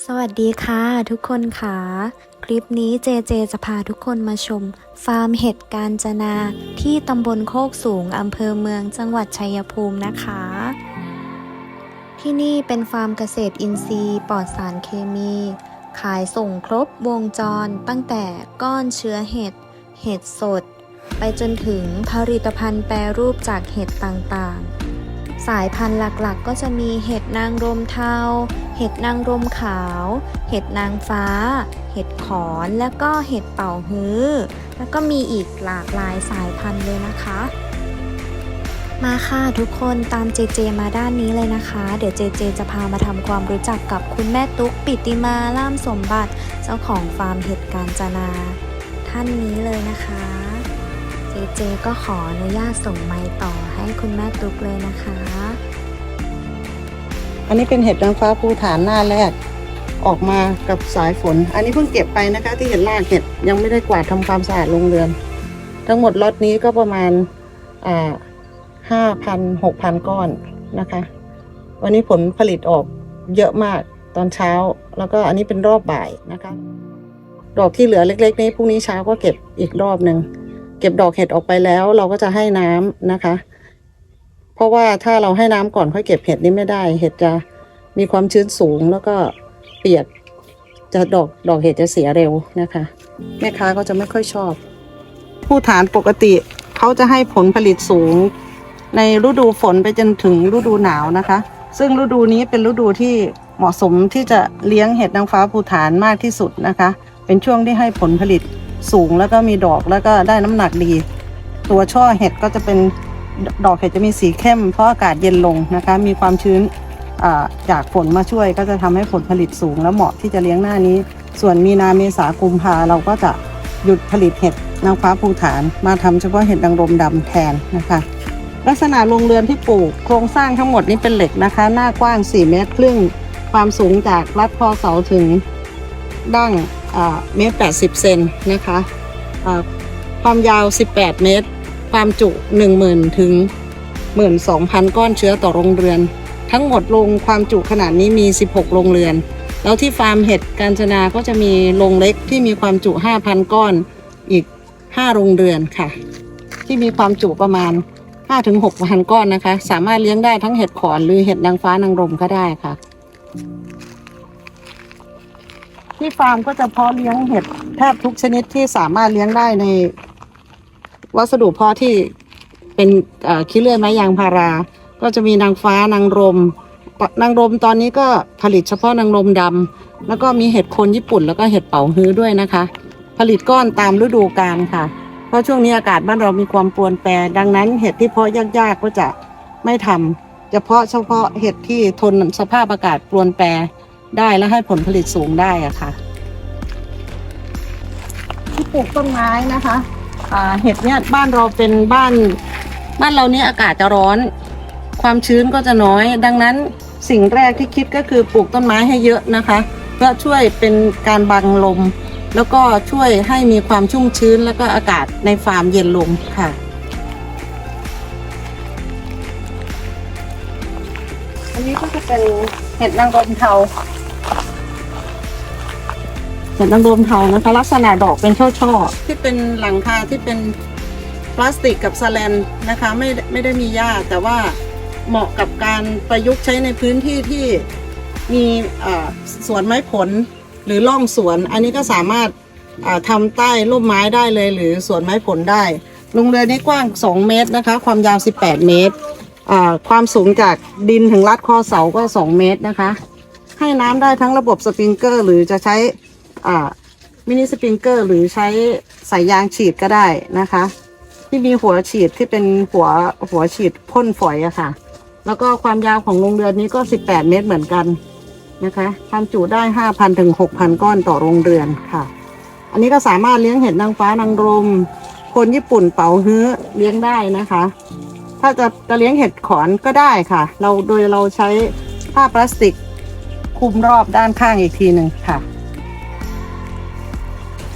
สวัสดีค่ะทุกคนค่ะ คลิปนี้เจเจจะพาทุกคนมาชม ฟาร์มเห็ดกาญจนาที่ตำบลโคกสูงอำเภอเมืองจังหวัดชัยภูมินะคะ ที่นี่เป็นฟาร์มเกษตรอินทรีย์ปลอดสารเคมี ขายส่งครบวงจรตั้งแต่ก้อนเชื้อเห็ด เห็ดสด ไปจนถึงผลิตภัณฑ์แปรรูปจากเห็ดต่างๆ สายพันธุ์หลักๆก็จะมีเห็ดนางรมเทา ห็ดนางรมขาว เห็ดนางฟ้า เห็ดขอนแล้วก็เห็ดเป่าฮื้อ แล้วก็มีอีกหลากหลายสายพันธุ์เลยนะคะ มาค่ะทุกคนตามเจเจมาด้านนี้เลยนะคะ เดี๋ยวเจเจจะพามาทำความรู้จักกับคุณแม่ตุ๊กปิติมาล่ามสมบัติ เจ้าของฟาร์มเห็ดกาญจนา ท่านนี้เลยนะคะเจเจก็ขออนุญาตส่งไมค์ต่อให้คุณแม่ตุ๊กเลยนะคะ อันนี้เป็นเห็ดนางฟ้าภูฐานหน้าแรก ออกมากับสายฝน อันนี้เพิ่งเก็บไปนะคะ ที่เห็นรากเห็ดยังไม่ได้กวาดทำความสะอาดโรงเรือน ทั้งหมดล็อตนี้ก็ประมาณอ่าห้าพันหกพันก้อนนะคะ วันนี้ผลผลิตออกเยอะมากตอนเช้า แล้วก็อันนี้เป็นรอบบ่ายนะคะ ดอกที่เหลือเล็ก ๆ นี้พรุ่งนี้เช้าก็เก็บอีกรอบหนึ่งเก็บดอกเห็ดออกไปแล้ว เราก็จะให้น้ำนะคะ เพราะว่าถ้าเราให้น้ำก่อนค่อยเก็บเห็ดนี่ไม่ได้ เห็ดจะ มีความชื้นสูงแล้วก็เปียกจะดอกดอกเห็ดจะเสียเร็วนะคะ แม่ค้าก็จะไม่ค่อยชอบ ผู้ฐานปกติเขาจะให้ผลผลิตสูง ในฤดูฝนไปจนถึงฤดูหนาวนะคะ ซึ่งฤดูนี้เป็นฤดูที่เหมาะสมที่จะเลี้ยงเห็ดนางฟ้าภูฐานมากที่สุดนะคะ เป็นช่วงที่ให้ผลผลิตสูงแล้วก็มีดอกแล้วก็ได้น้ำหนักดี ตัวช่อเห็ดก็จะเป็นดอกเห็ดจะมีสีเข้มเพราะอากาศเย็นลงนะคะ มีความชื้น จากฝนมาช่วยก็จะทำให้ผลผลิตสูง และเหมาะที่จะเลี้ยงหน้านี้ ส่วนมีนาเมษากุมภาเราก็จะหยุดผลิตเห็ดนางฟ้าภูฐาน มาทำเฉพาะเห็ดนางรมดำแทนนะคะ ลักษณะโรงเรือนที่ปลูก โครงสร้างทั้งหมดนี้เป็นเหล็กนะคะ หน้ากว้าง 4 เมตรครึ่งความสูงจากรัดคอเสาถึงดั้งเมตร80เซนนะคะความยาว 18 เมตร ความจุ 10,000 ถึง 12,000 ก้อนเชื้อต่อโรงเรือน ทั้งหมดโรงความจุขนาดนี้มี 16 โรงเรือน แล้วที่ฟาร์มเห็ดกาญจนาก็จะมีโรงเล็กที่มีความจุ 5,000 ก้อนอีก 5 โรงเรือนค่ะ ที่มีความจุประมาณ5ถึง6พันก้อนนะคะ สามารถเลี้ยงได้ทั้งเห็ดขอนหรือเห็ดนางฟ้านางรมก็ได้ค่ะ ที่ฟาร์มก็จะเพาะเลี้ยงเห็ดแทบทุกชนิดที่สามารถเลี้ยงได้ในวัสดุเพาะที่เป็นขี้เลื่อยไม้ยางพารา ก็จะมีนางฟ้านางรม นางรมตอนนี้ก็ผลิตเฉพาะนางรมดำแล้วก็มีเห็ดโคนญี่ปุ่น แล้วก็เห็ดเป๋าฮื้อด้วยนะคะ ผลิตก้อนตามฤดูกาลค่ะ เพราะช่วงนี้อากาศบ้านเรามีความปรวนแปรดังนั้นเห็ดที่เพาะยากๆก็จะไม่ทำจะเพาะเฉพาะเห็ดที่ทนสภาพอากาศปรวนแปรได้และให้ผลผลิตสูงได้อะค่ะที่ปลูกต้นไม้นะคะเห็ดเนี่ยบ้านเราเป็นบ้าน บ้านเราเนี่ยอากาศจะร้อน ความชื้นก็จะน้อย ดังนั้นสิ่งแรกที่คิดก็คือปลูกต้นไม้ให้เยอะนะคะ เพื่อช่วยเป็นการบังลม แล้วก็ช่วยให้มีความชุ่มชื้นแล้วก็อากาศในฟาร์มเย็นลงค่ะอันนี้ก็จะเป็นเห็ดนางรมเทาเห็ดนางรมเทานะคะ ลักษณะดอกเป็นช่อๆที่เป็นหลังคาที่เป็นพลาสติกกับสแลนนะคะไม่ไม่ได้มีหญ้าแต่ว่า เหมาะกับการประยุกต์ใช้ในพื้นที่ที่มีสวนไม้ผลหรือล่องสวน อันนี้ก็สามารถทำใต้ร่มไม้ได้เลย หรือสวนไม้ผลได้โรงเรือนนี้กว้าง 2 เมตรนะคะ ความยาว 18 เมตร ความสูงจากดินถึงลัดคอเสาก็ 2 เมตรนะคะ ให้น้ำได้ทั้งระบบสปริงเกอร์ หรือจะใช้มินิสปริงเกอร์ หรือใช้สายยางฉีดก็ได้นะคะ ที่มีหัวฉีดที่เป็นหัวหัวฉีดพ่นฝอยอะค่ะ แล้วก็ความยาวของโรงเรือนนี้ก็ 18 เมตรเหมือนกันนะคะความจุได้ 5,000 ถึง 6,000 ก้อนต่อโรงเรือนค่ะ อันนี้ก็สามารถเลี้ยงเห็ดนางฟ้านางรม คนญี่ปุ่นเป๋าฮื้อเลี้ยงได้นะคะ ถ้าจะจะเลี้ยงเห็ดขอนก็ได้ค่ะ เราโดยเราใช้ผ้าพลาสติกคลุมรอบด้านข้างอีกทีหนึ่งค่ะ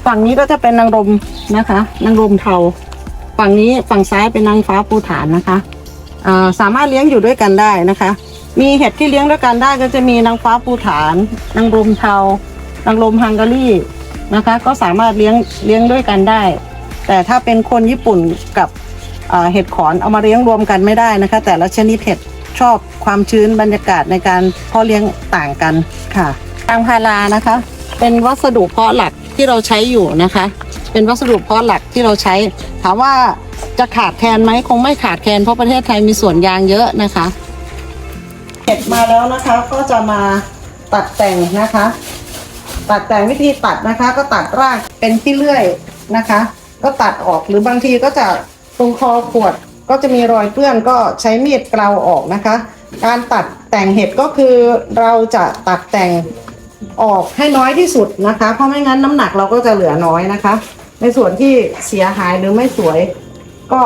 ฝั่งนี้ก็จะเป็นนางรมนะคะ นางรมเทา ฝั่งนี้ฝั่งซ้ายเป็นนางฟ้าภูฐานนะคะ สามารถเลี้ยงอยู่ด้วยกันได้นะคะ มีเห็ดที่เลี้ยงด้วยกันได้ก็จะมีนางฟ้าภูฐานนางรมเทานางรมฮังการีนะคะ ก็สามารถเลี้ยงเลี้ยงด้วยกันได้ แต่ถ้าเป็นคนญี่ปุ่นกับเห็ดขอนเอามาเลี้ยงรวมกันไม่ได้นะคะ แต่ละชนิดเห็ดชอบความชื้นบรรยากาศในการเพาะเลี้ยงต่างกันค่ะยางพารานะคะ เป็นวัสดุเพาะหลักที่เราใช้อยู่นะคะ เป็นวัสดุเพาะหลักที่เราใช้ถามว่า จะขาดแคลนไหมคงไม่ขาดแคลนเพราะประเทศไทยมีสวนยางเยอะนะคะเห็ดมาแล้วนะคะก็จะมาตัดแต่งนะคะ ตัดแต่งวิธีตัดนะคะ ก็ตัดรากเป็นที่เลื่อยนะคะ ก็ตัดออกหรือบางทีก็จะตรงคอขวดก็จะมีรอยเปื้อนก็ใช้มีดเกลาออกนะคะ การตัดแต่งเห็ดก็คือเราจะตัดแต่งออกให้น้อยที่สุดนะคะ เพราะไม่งั้นน้ำหนักเราก็จะเหลือน้อยนะคะ ในส่วนที่เสียหายหรือไม่สวย ก็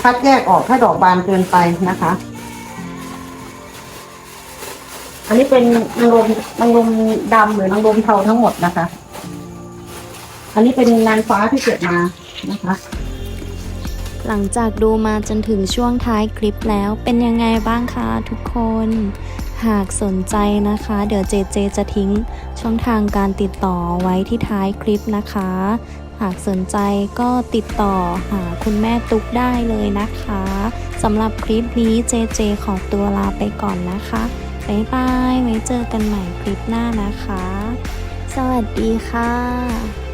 คัดแยกออกถ้าดอกบานเกินไปนะคะ อันนี้เป็นนางรมนางรมดำหรือนางรมเทาทั้งหมดนะคะ อันนี้เป็นนางฟ้าที่เกิดมานะคะหลังจากดูมาจนถึงช่วงท้ายคลิปแล้วเป็นยังไงบ้างคะทุกคน หากสนใจนะคะ เดี๋ยวเจเจจะทิ้งช่องทางการติดต่อไว้ที่ท้ายคลิปนะคะ หากสนใจก็ติดต่อหาคุณแม่ตุ๊กได้เลยนะคะสำหรับคลิปนี้เจเจขอตัวลาไปก่อนนะคะบ๊ายบายไว้เจอกันใหม่คลิปหน้านะคะ สวัสดีค่ะ